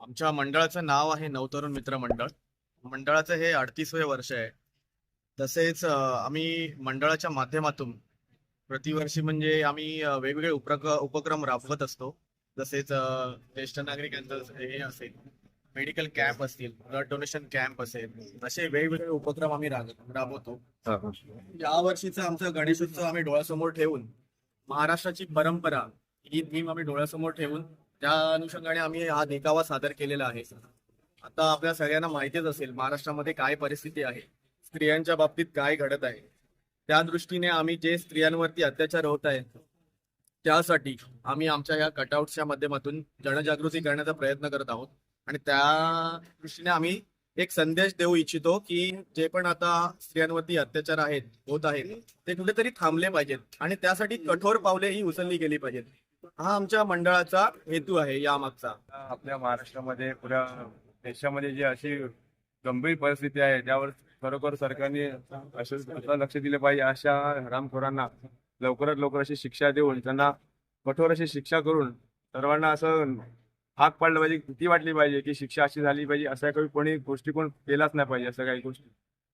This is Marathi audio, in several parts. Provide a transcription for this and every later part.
आमच्या मंडळाचं नाव आहे नवतरुण मित्र मंडळ. मंडळाचं हे अडतीसवे वर्ष आहे. तसेच आम्ही मंडळाच्या माध्यमातून प्रतिवर्षी म्हणजे आम्ही वेगवेगळे उपक्रम उपक्रम राबवत असतो. तसेच ज्येष्ठ नागरिकांचं हे असेल मेडिकल कॅम्प असतील ब्लड डोनेशन कॅम्प असेल असे वेगवेगळे उपक्रम आम्ही राब- राबवतो. या वर्षीचा आमचा गणेशोत्सव आम्ही डोळ्यासमोर ठेवून महाराष्ट्राची परंपरा ही थीम आम्ही डोळ्यासमोर ठेवून त्या अनुषंगाने आम्ही हा देखावा सादर केलेला आहे. आता आपल्या सगळ्यांना माहितीच असेल महाराष्ट्रामध्ये काय परिस्थिती आहे स्त्रियांच्या बाबतीत काय घडत आहे. त्या दृष्टीने आम्ही जे स्त्रियांवरती अत्याचार होत आहेत त्यासाठी आम्ही आमच्या या कटआउटच्या माध्यमातून जनजागृती करण्याचा प्रयत्न करत आहोत. आणि त्या दृष्टीने आम्ही एक संदेश देऊ इच्छितो की जे पण आता स्त्रियांवरती अत्याचार आहेत होत आहेत ते कुठेतरी थांबले पाहिजेत. आणि त्यासाठी कठोर पावले ही उचलली गेली पाहिजेत. हा आमच्या मंडळाचा हेतू आहे यामागचा. आपल्या महाराष्ट्रामध्ये पुऱ्या देशामध्ये जी अशी गंभीर परिस्थिती आहे त्यावर खरोखर सरकारने असं लक्ष दिलं पाहिजे अशा हरामखोरांना लवकरात लवकर अशी शिक्षा देऊन त्यांना कठोर अशी शिक्षा करून सर्वांना असं भाग पाडलं पाहिजे भीती वाटली पाहिजे की शिक्षा अशी झाली पाहिजे असा काही कोणी गोष्टी कोण केलाच नाही पाहिजे असं काही गोष्टी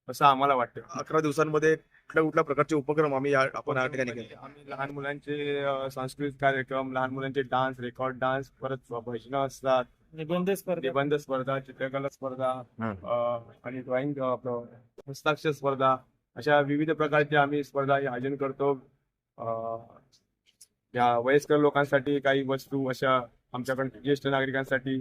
असं आम्हाला वाटतं. अकरा दिवसांमध्ये कुठल्या कुठल्या प्रकारचे उपक्रम आम्ही या- आपण या ठिकाणी केले. आम्ही लहान मुलांचे सांस्कृतिक कार्यक्रम लहान मुलांचे डान्स रेकॉर्ड डान्स परत भजनं असतात. निबंध स्पर्धा. निबंध स्पर्धा चित्रकला स्पर्धा आणि ड्रॉइंग आपलं हस्ताक्षर स्पर्धा अशा विविध प्रकारच्या आम्ही स्पर्धा आयोजन करतो. अं, या वयस्कर लोकांसाठी काही वस्तू अशा आमच्याकडे ज्येष्ठ नागरिकांसाठी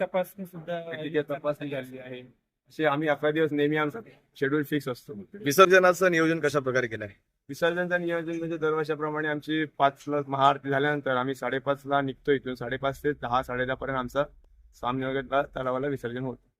तपासणी सुद्धा तपासणी झालेली आहे. असे आम्ही अकरा दिवस नेहमी आमचा शेड्यूल फिक्स असतो. विसर्जनाचं नियोजन कशा प्रकारे केलं आहे? विसर्जनचं नियोजन म्हणजे दरवर्षाप्रमाणे आमची पाचला महाआरती झाल्यानंतर आम्ही साडेपाचला निघतो इथून. साडेपाच ते दहा साडेदहा पर्यंत आमचा सामने वगैरे तलावाला विसर्जन होतं.